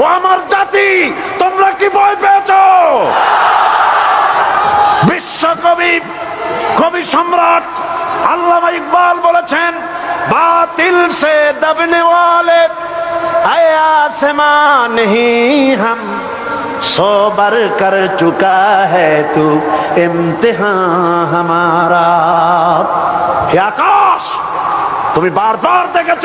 ও আমার জাতি তোমরা কি ভয় পেয়েছ বিশ্বকবি কবি সম্রাট আল্লামা ইকবাল বলেছেন বাতিল সে দবনে वाले आया समा नहीं हम सो बर कर चुका है तू इम्तिहान हमारा হে আকাশ তুমি বারবার দেখেছ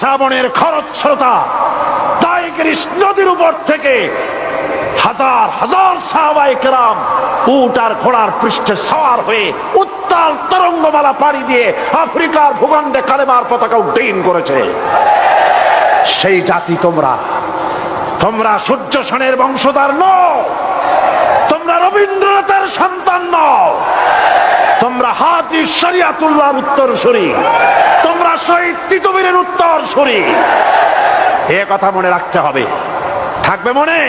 শ্রাবণের খরচ্ছলতা টাইগ্রিস নদীর উপর থেকে হাজার হাজার সাহাবাই কেরাম উট আর ঘোড়ার পৃষ্ঠে সওয়ার হয়ে উত্তাল তরঙ্গমালা পাড়ি দিয়ে আফ্রিকার ভূখণ্ডে কালেমার পতাকা উড্ডীন করেছে। সেই জাতি তোমরা তোমরা সূর্য সেনের বংশধর নও, তোমরা রবীন্দ্রনাথের সন্তান নও, তোমরা হাজি শরিয়াতুল্লাহর উত্তর সরি তিতুমিরের উত্তর সরি এ কথা মনে রাখতে হবে। থাকবে মনে?